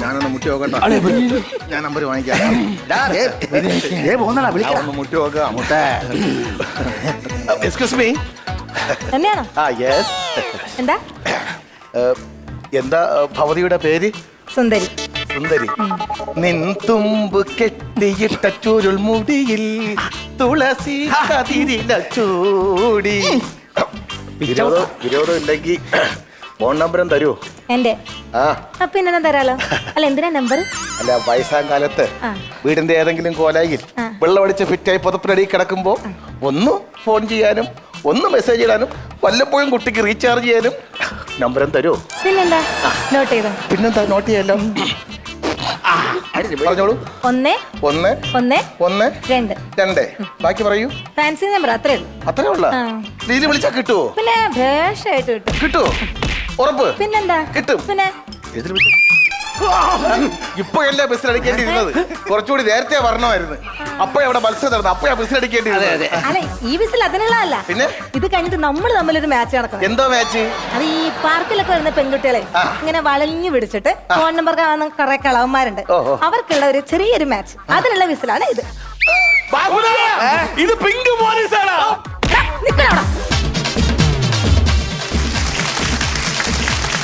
ഞാനൊന്ന് മുട്ടി നോക്കണ്ട ഞാൻ നമ്പർ വാങ്ങിക്കാം. ഒന്ന് മുട്ടി നോക്കാം മുട്ടേ. എക്സ്ക്യൂസ് മീ തന്നെയാണോ? ആ യെസ് എന്താ? എന്താ ഭവതിയുടെ പേര്? സുന്ദരി. സുന്ദരി. നിൻ തുമ്പ് കെട്ടിയിട്ട ചുരുൾ മുടിയിൽ തുളസി കതിരില ചൂടി. വിരോധം വിരോധം ഇല്ലെങ്കിൽ ഫോൺ നമ്പറും തരൂ എന്റെ. അപ്പൊ പിന്നെ തരാലോ? അല്ല എന്തിനാ നമ്പർ അല്ല വയസ്സാം കാലത്ത്. വീടിന്റെ ഏതെങ്കിലും കോലായിൽ. വെള്ളമടിച്ച് ഫിറ്റായി പുതപ്പിനടി കിടക്കുമ്പോ ഒന്ന് ഫോൺ ചെയ്യാനും ഒന്ന് മെസ്സേജ് ഇടാനും വല്ലപ്പോഴും കുട്ടിക്ക് റീചാർജ് ചെയ്യാനും നമ്പരം തരുമോ പിന്നെന്താ? നോട്ട് ചെയ്തോ? പിന്നെന്താ നോട്ട് ചെയ്യാലോ? പറഞ്ഞോളൂ. ഒന്ന് ഒന്ന് ഒന്ന് ഒന്ന് രണ്ട്. രണ്ട്. ബാക്കി പറയൂ. ഫാൻസി നമ്പർ അത്രേ ഉള്ളൂ. അത്രേ ഉള്ള? ആ. വിളിച്ചാ കിട്ടുവോ? പിന്നെ ഭേഷായിട്ട് കിട്ടും. കിട്ടുവോ? ഉറപ്പ്. പിന്നെന്താ? കിട്ടും. പിന്നെ? ഇപ്പോഴല്ലേ ബസ്സിൽ അടിക്കേണ്ടിയിരുന്നത്. കുറച്ചുകൂടി നേരത്തെ വരണമായിരുന്നു. അപ്പോഴവിടെ മത്സരം നടന്നു അപ്പോഴാ ബസ്സിൽ അടിക്കേണ്ടിയിരുന്നത്. അല്ല ഈ ബസ്സിൽ അതിനുള്ളതല്ല. പിന്നെ? ഇത് കഴിഞ്ഞിട്ട് നമ്മൾ തമ്മിലൊരു മാച്ച് നടക്കണം. എന്തോ മാച്ച് അത് ഈ പാർക്കിലൊക്കെ വരുന്ന പെൺകുട്ടികളെ ഇങ്ങനെ വളഞ്ഞു പിടിച്ചിട്ട് ഫോൺ നമ്പർ കാണുന്ന കുറെ കളവന്മാരുണ്ട്. അവർക്കുള്ള ഒരു ചെറിയൊരു മാച്ച് അതിനുള്ള വിസിലാണ് ഇത്. ഇത് പിങ്ക് അവിടെ.